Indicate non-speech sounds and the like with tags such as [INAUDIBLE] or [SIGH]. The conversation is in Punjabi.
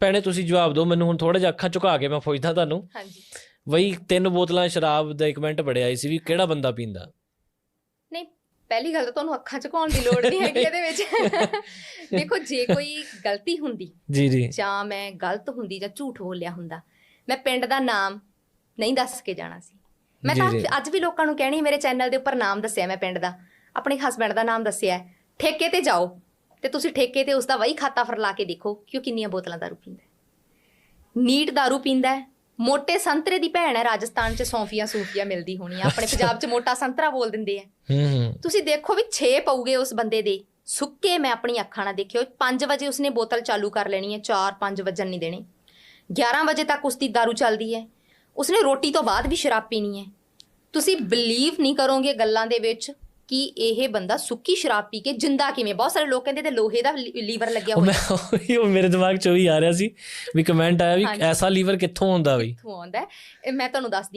ਭੈਣੇ ਤੁਸੀਂ ਜਵਾਬ ਦਿਓ ਮੈਨੂੰ ਹੁਣ ਥੋੜਾ ਜਿਹਾ ਅੱਖਾਂ ਝੁਕਾ ਕੇ ਮੈਂ ਪੁੱਛਦਾ ਤੁਹਾਨੂੰ। ਹਾਂਜੀ। ਬਈ ਤਿੰਨ ਬੋਤਲਾਂ ਸ਼ਰਾਬ ਦਾ ਇੱਕ ਮਿੰਟ ਬੜਿਆ ਸੀ ਵੀ ਕਿਹੜਾ ਬੰਦਾ ਪੀਂਦਾ? ਨਹੀਂ ਪਹਿਲੀ ਗੱਲ ਤਾਂ ਤੁਹਾਨੂੰ ਅੱਖਾਂ ਝੁਕਾਉਣ ਦੀ ਲੋੜ ਨਹੀਂ ਹੈਗੀ ਇਹਦੇ ਵਿੱਚ। [LAUGHS] ਦੇਖੋ ਜੇ ਕੋਈ ਗਲਤੀ ਹੁੰਦੀ ਜੀ ਜੀ। ਜਾਂ ਮੈਂ ਗਲਤ ਹੁੰਦੀ ਜਾਂ ਝੂਠ ਬੋਲਿਆ ਹੁੰਦਾ ਮੈਂ ਪਿੰਡ ਦਾ ਨਾਮ ਨਹੀਂ ਦੱਸ ਕੇ ਜਾਣਾ ਸੀ। ਮੈਂ ਤਾਂ। ਅੱਜ ਵੀ ਲੋਕਾਂ ਨੂੰ ਕਹਿਣੀ ਮੇਰੇ ਚੈਨਲ ਦੇ ਉੱਪਰ ਨਾਮ ਦੱਸਿਆ ਮੈਂ ਪਿੰਡ ਦਾ ਆਪਣੇ ਹਸਬੰਡ ਦਾ ਨਾਮ ਦੱਸਿਆ। ਠੇਕੇ ਤੇ ਜਾਓ। ਤੇ ਤੁਸੀਂ ਠੇਕੇ ਤੇ ਉਸ ਦਾ ਵਹੀ ਖਾਤਾ ਫਰਲਾ ਕੇ ਦੇਖੋ ਕਿ ਉਹ ਕਿੰਨੀਆਂ ਬੋਤਲਾਂ ਦਾਰੂ ਪੀਂਦਾ ਹੈ। ਨੀਟ ਦਾਰੂ ਪੀਂਦਾ ਹੈ। ਮੋਟੇ ਸੰਤਰੇ ਦੀ ਭੈਣ ਹੈ ਰਾਜਸਥਾਨ 'ਚ ਸੌਂਫੀਆਂ ਸੂਫੀਆਂ ਮਿਲਦੀ ਹੋਣੀ ਆ। [LAUGHS] ਆਪਣੇ ਪੰਜਾਬ 'ਚ ਮੋਟਾ ਸੰਤਰਾ ਬੋਲ ਦਿੰਦੇ ਆ। ਹੂੰ ਹੂੰ। ਤੁਸੀਂ ਦੇਖੋ ਵੀ 6 ਪਊਗੇ ਉਸ ਬੰਦੇ ਦੇ। ਸੁੱਕੇ ਮੈਂ ਆਪਣੀ ਅੱਖਾਂ ਨਾਲ ਦੇਖਿਓ। 5 ਵਜੇ ਉਸਨੇ ਬੋਤਲ ਚਾਲੂ ਕਰ ਲੈਣੀ ਹੈ। 4 5 ਵਜਣ ਨਹੀਂ ਦੇਣੇ। 11 ਵਜੇ ਤੱਕ ਉਸਦੀ दारू ਚੱਲਦੀ ਹੈ। ਉਸਨੇ ਰੋਟੀ ਤੋਂ ਬਾਅਦ ਵੀ ਸ਼ਰਾਬ ਪੀਣੀ ਹੈ। ਤੁਸੀਂ ਬਲੀਵ ਨਹੀਂ ਕਰੋਗੇ ਗੱਲਾਂ ਦੇ ਵਿੱਚ। ਕਿ ਇਹ ਬੰਦਾ ਸੁੱਕੀ ਸ਼ਰਾਬ ਪੀ ਕੇ ਜਿੰਦਾ ਕਿਵੇਂ? ਬਹੁਤ ਸਾਰੇ ਲੋਕ ਕਹਿੰਦੇ ਤੇ ਲੋਹੇ ਦਾ ਲੀਵਰ ਲੱਗਿਆ ਹੋਇਆ। ਉਹੀ- ਮੇਰੇ ਦਿਮਾਗ 'ਚ ਉਹੀ ਆ ਰਿਹਾ ਸੀ ਵੀ ਕਮੈਂਟ ਆਇਆ ਵੀ। ਐਸਾ ਲੀਵਰ ਕਿੱਥੋਂ ਹੁੰਦਾ ਬਈ? ਕਿੱਥੋਂ ਆਉਂਦਾ ਮੈਂ ਤੁਹਾਨੂੰ ਦੱਸਦੀ